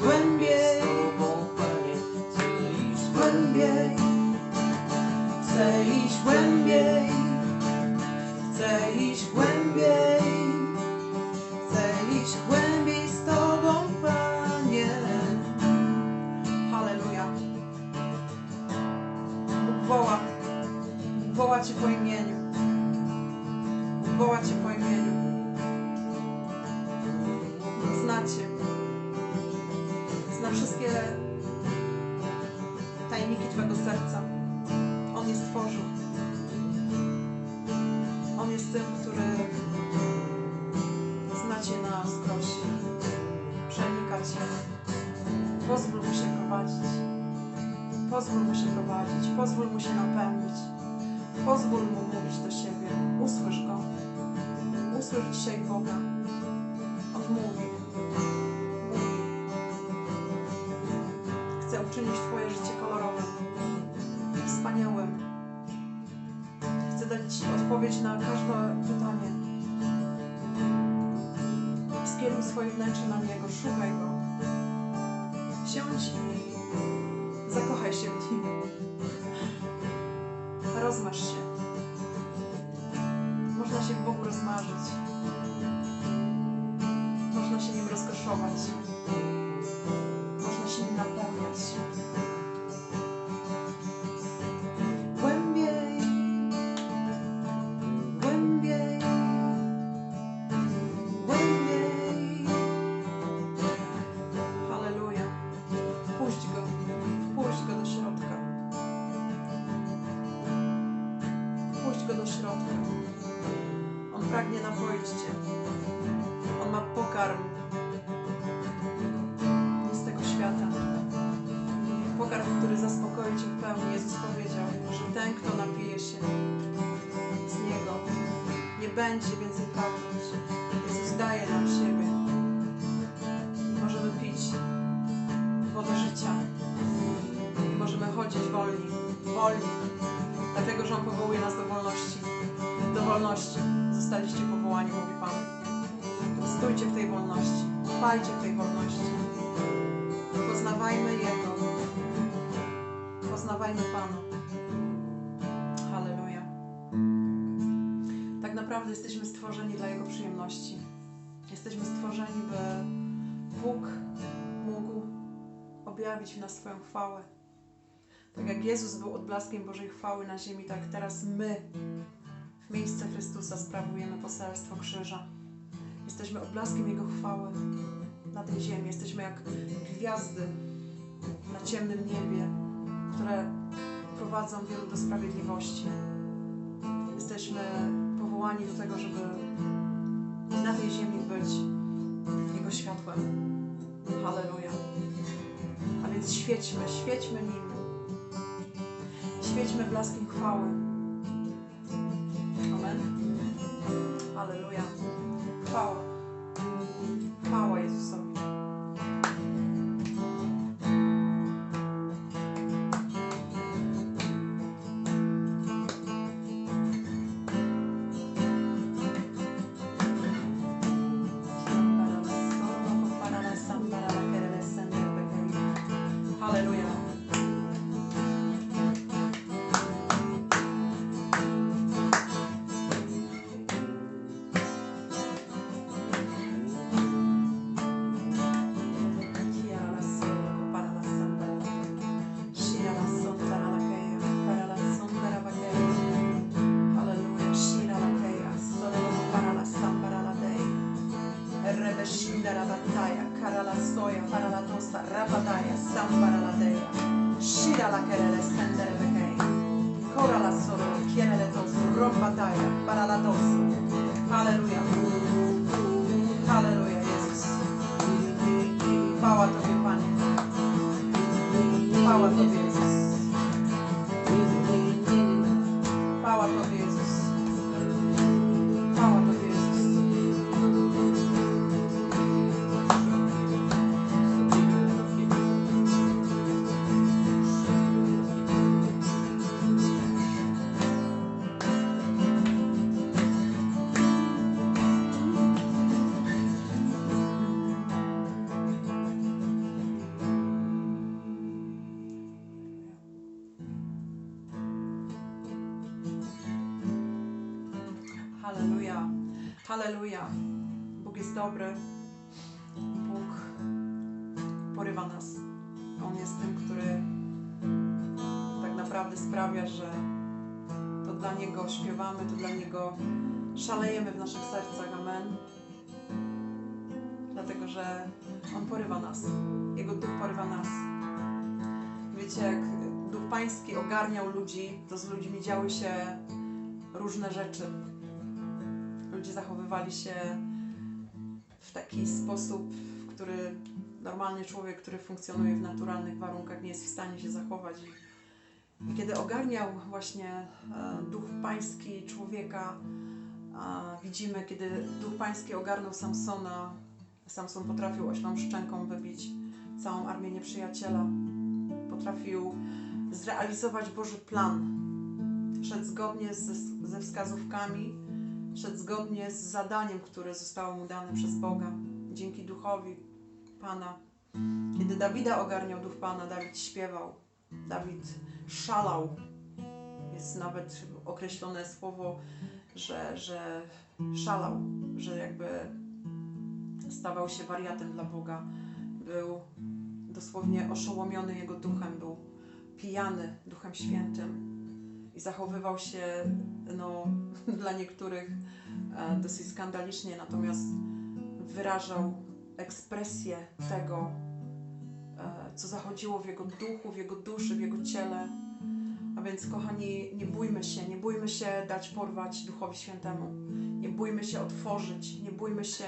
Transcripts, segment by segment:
głębiej, chcę iść głębiej. Chcę iść głębiej, chcę iść głębiej, chcę iść głębiej z Tobą, Panie. Halleluja. Bóg woła, Bóg woła Cię po imieniu. Bóg woła Cię po imieniu. Znacie. Wszystkie tajniki Twojego serca. On je stworzył. On jest tym, który zna Cię na skroś. Przenika Cię. Pozwól Mu się prowadzić. Pozwól Mu się prowadzić. Pozwól Mu się napełnić. Pozwól Mu mówić do siebie. Usłysz Go. Usłysz dzisiaj Boga. Odpowiedź na każde pytanie. Skieruj swoje wnętrze na Niego, szukaj Go. Siądź i zakochaj się w Nim. Rozmasz się. Można się w Bogu rozmarzyć. Można się Nim rozkoszować. Będzie więcej pragnąć. Jezus daje nam siebie. Możemy pić wodę życia. Możemy chodzić wolni, wolni. Dlatego, że On powołuje nas do wolności. Do wolności. Zostaliście powołani, mówi Pan. Stójcie w tej wolności. Trwajcie w tej wolności. Poznawajmy Jego. Poznawajmy Pana. Naprawdę jesteśmy stworzeni dla Jego przyjemności. Jesteśmy stworzeni, by Bóg mógł objawić w nas swoją chwałę. Tak jak Jezus był odblaskiem Bożej chwały na ziemi, tak teraz my w miejsce Chrystusa sprawujemy poselstwo krzyża. Jesteśmy odblaskiem Jego chwały na tej ziemi. Jesteśmy jak gwiazdy na ciemnym niebie, które prowadzą wielu do sprawiedliwości. Jesteśmy powołani do tego, żeby na tej ziemi być Jego światłem. Halleluja. A więc świećmy, świećmy Nim. Świećmy blaskiem chwały. Dosu, robadaya, parala dosu. Halleluja. Halleluja, Jezus. Chwała Tobie, Panie. Chwała Tobie, Halleluja. Bóg jest dobry. Bóg porywa nas. On jest tym, który tak naprawdę sprawia, że to dla Niego śpiewamy, to dla Niego szalejemy w naszych sercach. Amen. Dlatego, że On porywa nas. Jego duch porywa nas. Wiecie, jak duch pański ogarniał ludzi, to z ludźmi działy się różne rzeczy. Ludzie zachowywali się w taki sposób, w który normalny człowiek, który funkcjonuje w naturalnych warunkach, nie jest w stanie się zachować. I kiedy ogarniał właśnie e, duch pański człowieka, widzimy, kiedy duch pański ogarnął Samsona, Samson potrafił oślą szczęką wybić całą armię nieprzyjaciela. Potrafił zrealizować Boży plan. Szedł zgodnie ze, ze wskazówkami, szedł zgodnie z zadaniem, które zostało mu dane przez Boga, dzięki duchowi Pana. Kiedy Dawida ogarniał duch Pana, Dawid śpiewał, Dawid szalał. Jest nawet określone słowo, że, że szalał, że jakby stawał się wariatem dla Boga. Był dosłownie oszołomiony Jego duchem, był pijany Duchem Świętym i zachowywał się no, dla niektórych e, dosyć skandalicznie, natomiast wyrażał ekspresję tego, e, co zachodziło w jego duchu, w jego duszy, w jego ciele. A więc, kochani, nie bójmy się, nie bójmy się dać porwać Duchowi Świętemu. Nie bójmy się otworzyć, nie bójmy się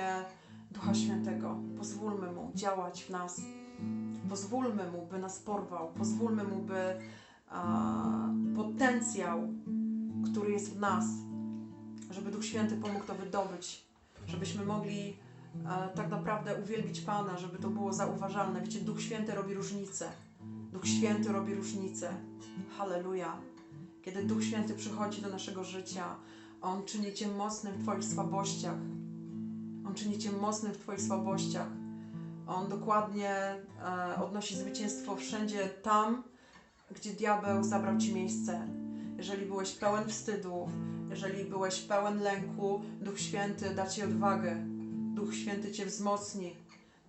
Ducha Świętego. Pozwólmy Mu działać w nas. Pozwólmy Mu, by nas porwał. Pozwólmy Mu, by a, potencjał, który jest w nas, żeby Duch Święty pomógł to wydobyć, żebyśmy mogli e, tak naprawdę uwielbić Pana, żeby to było zauważalne. Wiecie, Duch Święty robi różnicę. Duch Święty robi różnicę. Halleluja. Kiedy Duch Święty przychodzi do naszego życia, On czyni Cię mocnym w Twoich słabościach. On czyni Cię mocnym w Twoich słabościach. On dokładnie e, odnosi zwycięstwo wszędzie tam, gdzie diabeł zabrał Ci miejsce. Jeżeli byłeś pełen wstydu, jeżeli byłeś pełen lęku, Duch Święty da Ci odwagę. Duch Święty Cię wzmocni.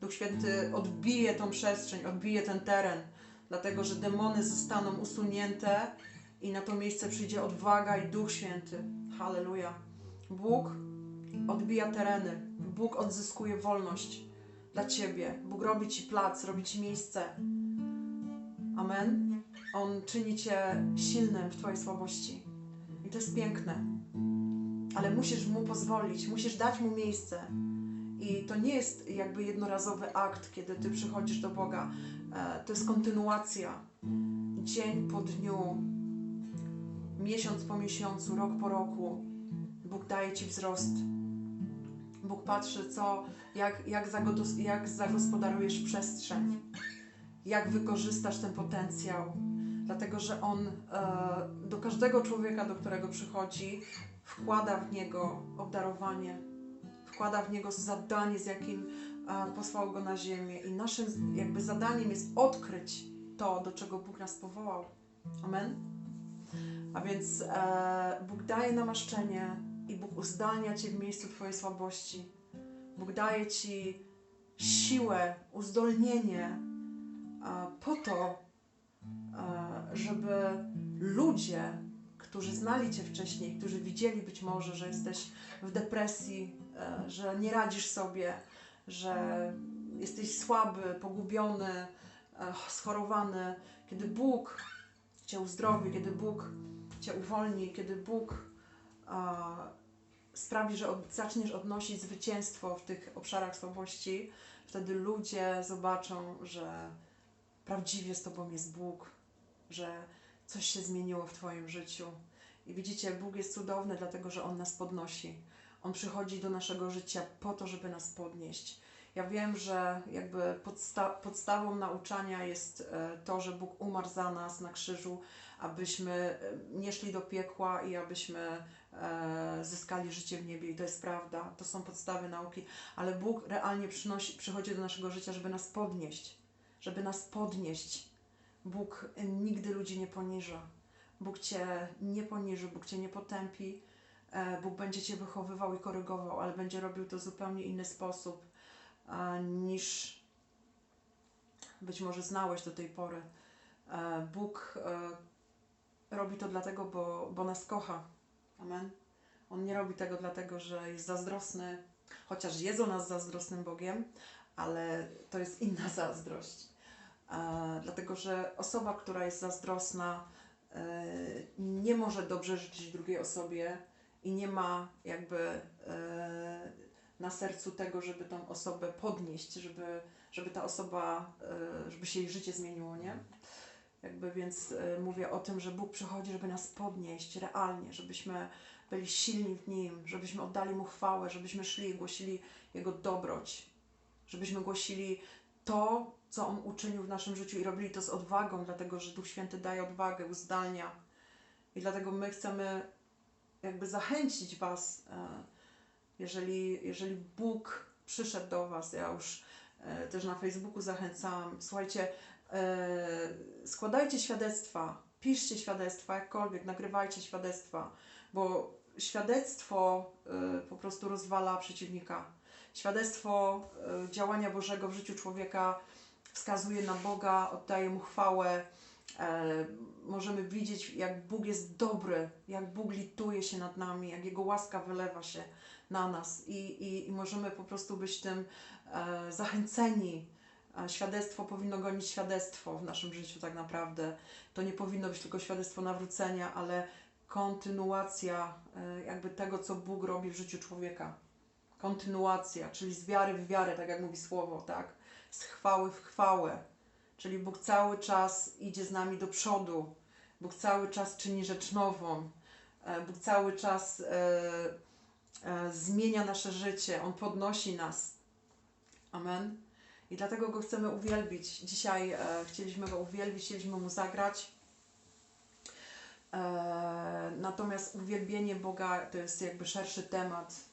Duch Święty odbije tą przestrzeń, odbije ten teren, dlatego że demony zostaną usunięte i na to miejsce przyjdzie odwaga i Duch Święty. Halleluja. Bóg odbija tereny. Bóg odzyskuje wolność dla Ciebie. Bóg robi Ci plac, robi Ci miejsce. Amen. On czyni Cię silnym w Twojej słabości. I to jest piękne. Ale musisz Mu pozwolić, musisz dać Mu miejsce. I to nie jest jakby jednorazowy akt, kiedy Ty przychodzisz do Boga. E, To jest kontynuacja. Dzień po dniu, miesiąc po miesiącu, rok po roku. Bóg daje Ci wzrost. Bóg patrzy, co, jak, jak, jak zagospodarujesz przestrzeń, jak wykorzystasz ten potencjał. Dlatego, że On e, do każdego człowieka, do którego przychodzi, wkłada w niego obdarowanie, wkłada w niego zadanie, z jakim e, posłał go na ziemię. I naszym jakby zadaniem jest odkryć to, do czego Bóg nas powołał. Amen. A więc e, Bóg daje namaszczenie i Bóg uzdalnia Cię w miejscu Twojej słabości. Bóg daje Ci siłę, uzdolnienie po to, żeby ludzie, którzy znali Cię wcześniej, którzy widzieli być może, że jesteś w depresji, e, że nie radzisz sobie, że jesteś słaby, pogubiony, e, schorowany, kiedy Bóg Cię uzdrowi, kiedy Bóg Cię uwolni, kiedy Bóg a, sprawi, że zaczniesz odnosić zwycięstwo w tych obszarach słabości, wtedy ludzie zobaczą, że prawdziwie z Tobą jest Bóg, że coś się zmieniło w Twoim życiu. I widzicie, Bóg jest cudowny, dlatego że On nas podnosi. On przychodzi do naszego życia po to, żeby nas podnieść. Ja wiem, że jakby podsta- podstawą nauczania jest e, to, że Bóg umarł za nas na krzyżu, abyśmy e, nie szli do piekła i abyśmy e, zyskali życie w niebie. I to jest prawda, to są podstawy nauki, ale Bóg realnie przynosi, przychodzi do naszego życia, żeby nas podnieść. Żeby nas podnieść. Bóg nigdy ludzi nie poniża. Bóg Cię nie poniży, Bóg Cię nie potępi. e, Bóg będzie Cię wychowywał i korygował, ale będzie robił to w zupełnie inny sposób e, niż być może znałeś do tej pory. E, Bóg robi to dlatego, bo, bo nas kocha. Amen. On nie robi tego dlatego, że jest zazdrosny, chociaż jest o nas zazdrosnym Bogiem, ale to jest inna zazdrość. E, dlatego, że osoba, która jest zazdrosna, e, nie może dobrze życzyć drugiej osobie i nie ma jakby e, na sercu tego, żeby tą osobę podnieść, żeby, żeby ta osoba, żeby się jej życie zmieniło, nie? Jakby więc mówię o tym, że Bóg przychodzi, żeby nas podnieść realnie, żebyśmy byli silni w Nim, żebyśmy oddali Mu chwałę, żebyśmy szli i głosili Jego dobroć, żebyśmy głosili to, co On uczynił w naszym życiu i robili to z odwagą, dlatego że Duch Święty daje odwagę, uzdalnia. I dlatego my chcemy jakby zachęcić Was, e, jeżeli, jeżeli Bóg przyszedł do Was, ja już e, też na Facebooku zachęcałam, słuchajcie, e, składajcie świadectwa, piszcie świadectwa, jakkolwiek, nagrywajcie świadectwa, bo świadectwo po prostu rozwala przeciwnika. Świadectwo e, działania Bożego w życiu człowieka wskazuje na Boga, oddaje Mu chwałę. E, możemy widzieć, jak Bóg jest dobry, jak Bóg lituje się nad nami, jak Jego łaska wylewa się na nas i, i, i możemy po prostu być tym e, zachęceni. Świadectwo powinno gonić świadectwo w naszym życiu, tak naprawdę. To nie powinno być tylko świadectwo nawrócenia, ale kontynuacja jakby tego, co Bóg robi w życiu człowieka. Kontynuacja, czyli z wiary w wiarę, tak jak mówi słowo, tak? Z chwały w chwałę. Czyli Bóg cały czas idzie z nami do przodu. Bóg cały czas czyni rzecz nową. E, Bóg cały czas e, e, zmienia nasze życie. On podnosi nas. Amen. I dlatego Go chcemy uwielbić. Dzisiaj e, chcieliśmy Go uwielbić, chcieliśmy Mu zagrać. E, natomiast uwielbienie Boga to jest jakby szerszy temat.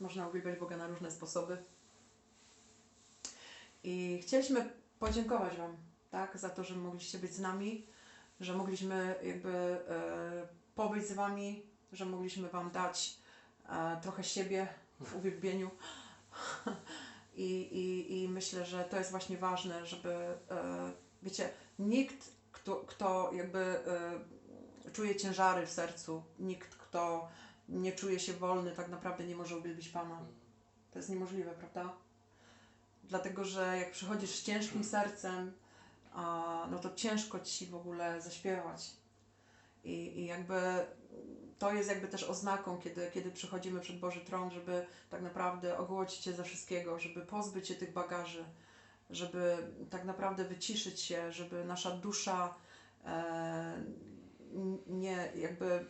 Można uwielbiać Boga na różne sposoby. I chcieliśmy podziękować Wam, tak, za to, że mogliście być z nami, że mogliśmy jakby e, pobyć z Wami, że mogliśmy Wam dać e, trochę siebie w uwielbieniu. I, i, I myślę, że to jest właśnie ważne, żeby, e, wiecie, nikt, kto, kto jakby e, czuje ciężary w sercu, nikt, kto nie czuje się wolny, tak naprawdę nie może uwielbić Pana. To jest niemożliwe, prawda? Dlatego, że jak przychodzisz z ciężkim sercem, a, no to ciężko ci w ogóle zaśpiewać. I, I jakby to jest jakby też oznaką, kiedy, kiedy przychodzimy przed Boży Tron, żeby tak naprawdę ogołocić się ze wszystkiego, żeby pozbyć się tych bagaży, żeby tak naprawdę wyciszyć się, żeby nasza dusza e, nie jakby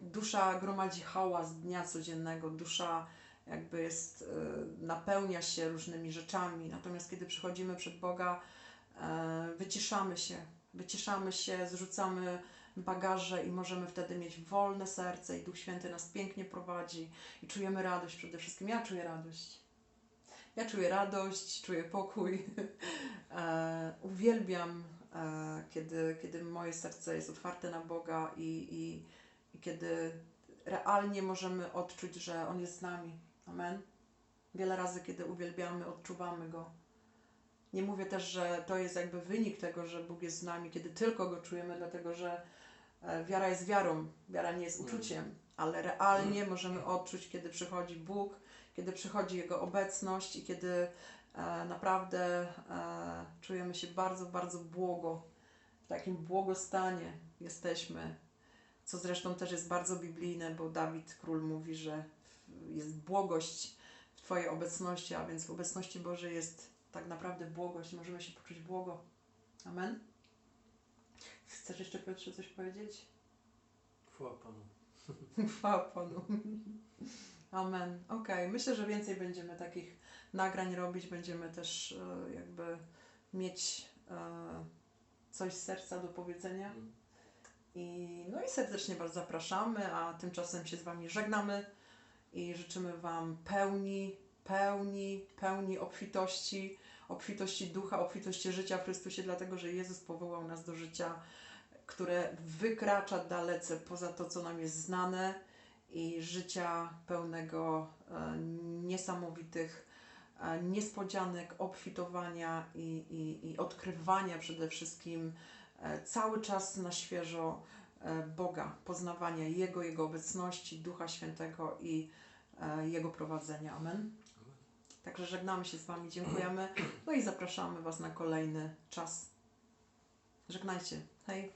dusza gromadzi hałas dnia codziennego, dusza jakby jest, e, napełnia się różnymi rzeczami. Natomiast kiedy przychodzimy przed Boga, e, wyciszamy się, wyciszamy się, zrzucamy bagaże i możemy wtedy mieć wolne serce i Duch Święty nas pięknie prowadzi i czujemy radość przede wszystkim. Ja czuję radość. Ja czuję radość, czuję pokój. e, uwielbiam, e, kiedy, kiedy moje serce jest otwarte na Boga i, i, i kiedy realnie możemy odczuć, że On jest z nami. Amen. Wiele razy, kiedy uwielbiamy, odczuwamy Go. Nie mówię też, że to jest jakby wynik tego, że Bóg jest z nami, kiedy tylko Go czujemy, dlatego że e, wiara jest wiarą, wiara nie jest uczuciem, ale realnie możemy odczuć, kiedy przychodzi Bóg, kiedy przychodzi Jego obecność i kiedy e, naprawdę e, czujemy się bardzo, bardzo błogo, w takim błogostanie jesteśmy, co zresztą też jest bardzo biblijne, bo Dawid, król mówi, że jest błogość w Twojej obecności, a więc w obecności Bożej jest tak naprawdę błogość. Możemy się poczuć błogo. Amen. Chcesz jeszcze Piotrze coś powiedzieć? Chwała Panu. Chwała Panu. Amen. Okej, myślę, że więcej będziemy takich nagrań robić. Będziemy też e, jakby mieć e, coś z serca do powiedzenia. I, no i serdecznie Was zapraszamy, a tymczasem się z Wami żegnamy i życzymy Wam pełni, pełni, pełni obfitości, obfitości ducha, obfitości życia w Chrystusie, dlatego że Jezus powołał nas do życia które wykracza dalece poza to, co nam jest znane i życia pełnego e, niesamowitych e, niespodzianek, obfitowania i, i, i odkrywania przede wszystkim cały czas na świeżo e, Boga, poznawania Jego, Jego obecności, Ducha Świętego i e, Jego prowadzenia. Amen. Także żegnamy się z Wami, dziękujemy. No i zapraszamy Was na kolejny czas. Żegnajcie. Hej.